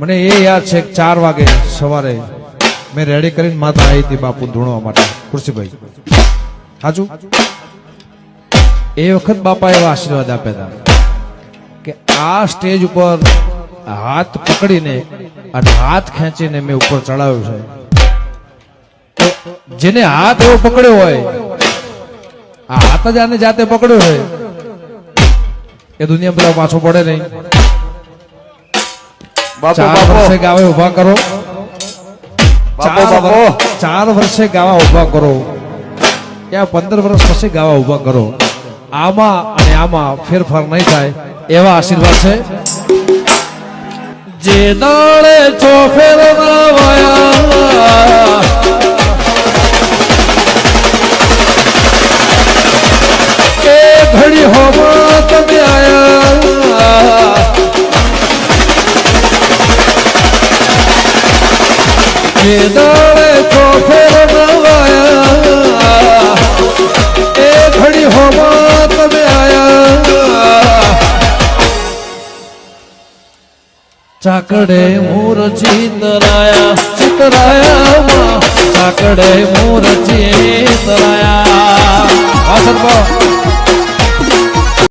મને એ યાદ છે ચાર વાગે સવારે મેં રેડી કરીને માતા આવી હતી બાપુ ધૂણવા માટે. ખુરશીભાઈ. સાચું એ વખત બાપા એવા આશીર્વાદ આપ્યા હતા કે આ સ્ટેજ ઉપર હાથ પકડીને અને હાથ ખેંચીને મેં ઉપર ચડાવ્યો છે. જેને હાથ એવો પકડ્યો હોય, આ હાથ જ આને જાતે પકડ્યો હોય એ દુનિયા બધા પાછો પડે નહીં. બાપો બાપો. ગાવે ઊભા કરો. બાપો ચાર બાપો. ચાર વર્ષે ગાવા ઊભા કરો. ત્યાં પંદર વર્ષ પછી ગાવા ઊભા કરો. આમાં અને આમાં ફેરફાર નહીં થાય એવા આશીર્વાદ છે. જે દાડે છો ફેરના વાયા જે દાડે છો ફેરનવાયા એ ઘડી હોમાં તમે આયા. ચાકડે મોર ચિતરાયા ચિતરાયા ચાકડે મોર ચિતરાયા.